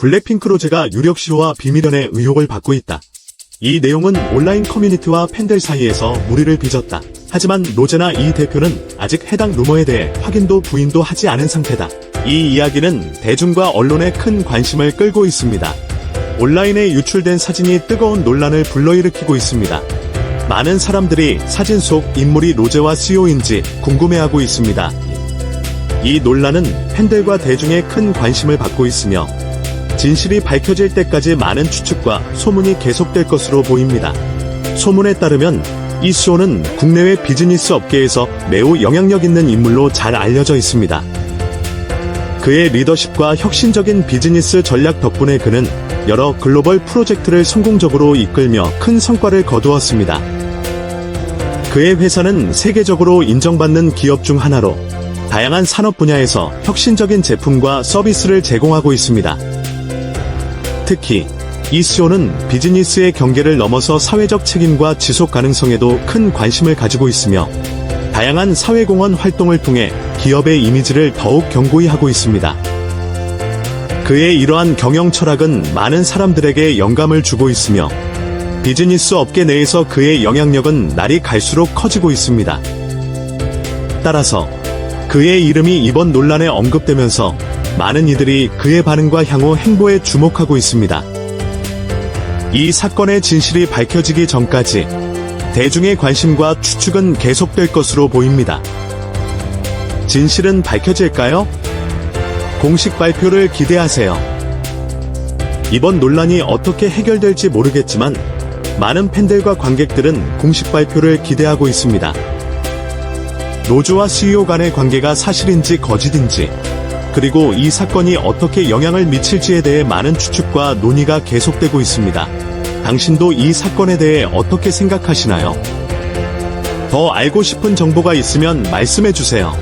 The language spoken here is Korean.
블랙핑크 로 제가 유력 시로와 비밀연애 의혹을 받고 있다. 이 내용은 온라인 커뮤니티와 팬들 사이에서 무리를 빚었다. 하지만 로제나 이 대표는 아직 해당 루머에 대해 확인도 부인도 하지 않은 상태다. 이 이야기는 대중과 언론의 큰 관심을 끌고 있습니다. 온라인에 유출된 사진이 뜨거운 논란을 불러일으키고 있습니다. 많은 사람들이 사진 속 인물이 로제와 CEO인지 궁금해하고 있습니다. 이 논란은 팬들과 대중의 큰 관심을 받고 있으며 진실이 밝혀질 때까지 많은 추측과 소문이 계속될 것으로 보입니다. 소문에 따르면 이수호는 국내외 비즈니스 업계에서 매우 영향력 있는 인물로 잘 알려져 있습니다. 그의 리더십과 혁신적인 비즈니스 전략 덕분에 그는 여러 글로벌 프로젝트를 성공적으로 이끌며 큰 성과를 거두었습니다. 그의 회사는 세계적으로 인정받는 기업 중 하나로 다양한 산업 분야에서 혁신적인 제품과 서비스를 제공하고 있습니다. 특히 이수호는 비즈니스의 경계를 넘어서 사회적 책임과 지속 가능성에도 큰 관심을 가지고 있으며 다양한 사회공헌 활동을 통해 기업의 이미지를 더욱 견고히 하고 있습니다. 그의 이러한 경영 철학은 많은 사람들에게 영감을 주고 있으며 비즈니스 업계 내에서 그의 영향력은 날이 갈수록 커지고 있습니다. 따라서 그의 이름이 이번 논란에 언급되면서 많은 이들이 그의 반응과 향후 행보에 주목하고 있습니다. 이 사건의 진실이 밝혀지기 전까지 대중의 관심과 추측은 계속될 것으로 보입니다. 진실은 밝혀질까요? 공식 발표를 기대하세요. 이번 논란이 어떻게 해결될지 모르겠지만 많은 팬들과 관객들은 공식 발표를 기대하고 있습니다. 노조와 CEO 간의 관계가 사실인지 거짓인지 그리고 이 사건이 어떻게 영향을 미칠지에 대해 많은 추측과 논의가 계속되고 있습니다. 당신도 이 사건에 대해 어떻게 생각하시나요? 더 알고 싶은 정보가 있으면 말씀해 주세요.